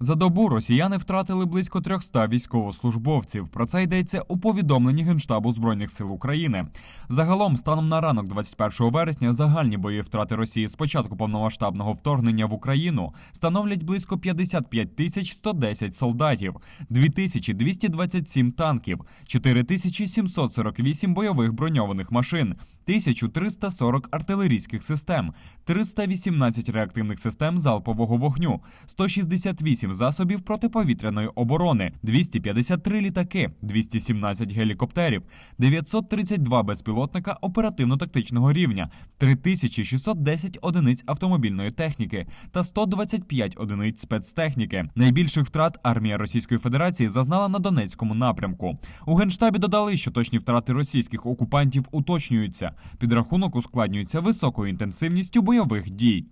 За добу росіяни втратили близько 300 військовослужбовців. Про це йдеться у повідомленні Генштабу Збройних сил України. Загалом, станом на ранок 21 вересня, загальні бойові втрати Росії з початку повномасштабного вторгнення в Україну становлять близько 55 тисяч 110 солдатів, 2227 танків, 4748 бойових броньованих машин, 1340 артилерійських систем, 318 реактивних систем залпового вогню, 168 засобів протиповітряної оборони, 253 літаки, 217 гелікоптерів, 932 безпілотника оперативно-тактичного рівня, 3610 одиниць автомобільної техніки та 125 одиниць спецтехніки. Найбільших втрат армія Російської Федерації зазнала на Донецькому напрямку. У генштабі додали, що точні втрати російських окупантів уточнюються. Підрахунок ускладнюється високою інтенсивністю бойових дій.